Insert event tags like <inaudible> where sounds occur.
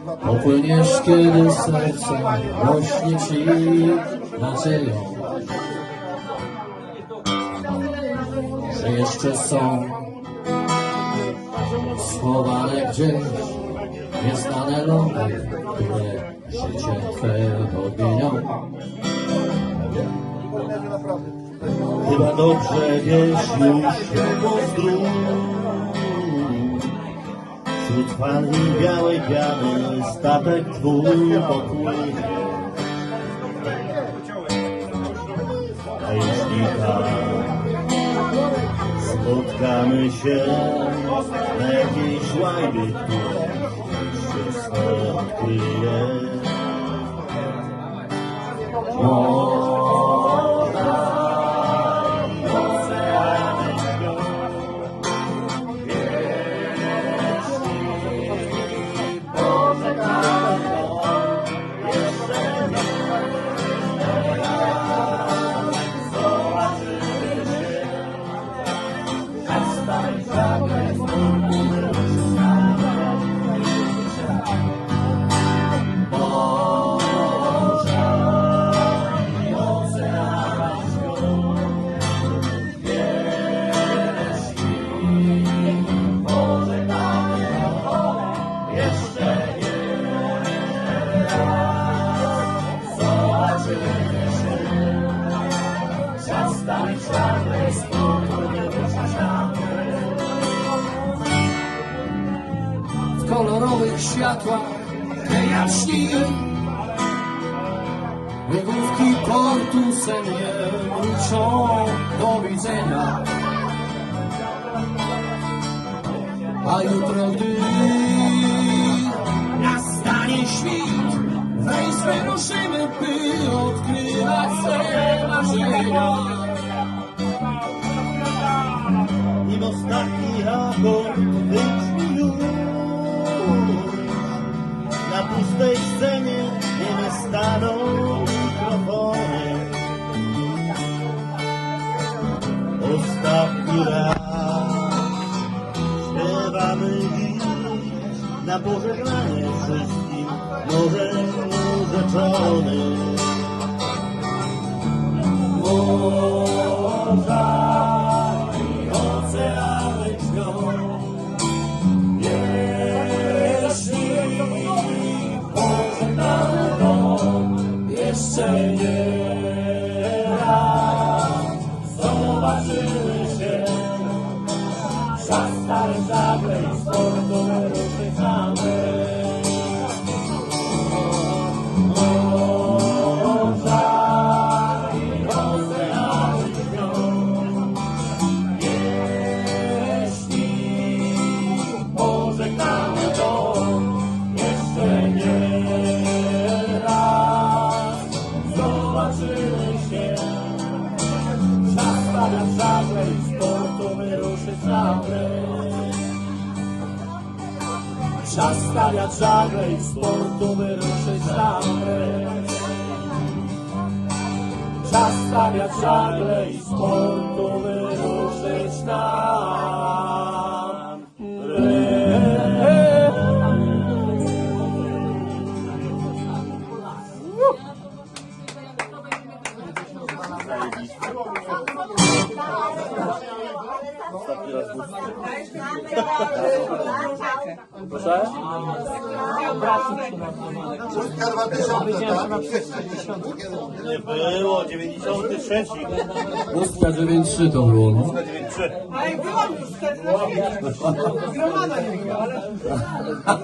Popłyniesz, kiedy serce rośnie ci nadzieją, że jeszcze są schowane gdzieś nieznane lądy, które życie Twe odmienią. Chyba dobrze wiesz już jego zdrój Wśród fali białej piany statek twój pokój. A jeśli tak Spotkamy się na jakiejś łajbie, która się stąd kolorowych światłach jaśni. Łygówki portu sennie mruczą do widzenia. A jutro, gdy nastanie świt, weź wyruszymy, by odkrywać swe marzenia. Nim ostatni raport Na pustej scenie nie staną mikrofony. Ostatni raz śpiewamy dziś Na pożegnanie wszystkim nożem rzeczonym raz zobaczymy się. Czas stary żagle i sportowe. Stawiać żagle i sportu wyruszyć żagle. Czas stawiać żagle i sportu wyruszyć żagle. Czas stawiać żagle i sportu wyruszyć nam. Ostatni raz był Proszę? Nie było, 93. Pustka 9-3 to było. no. 93. A jak byłam już wtedy na świecie. Gromada nie ale <laughs>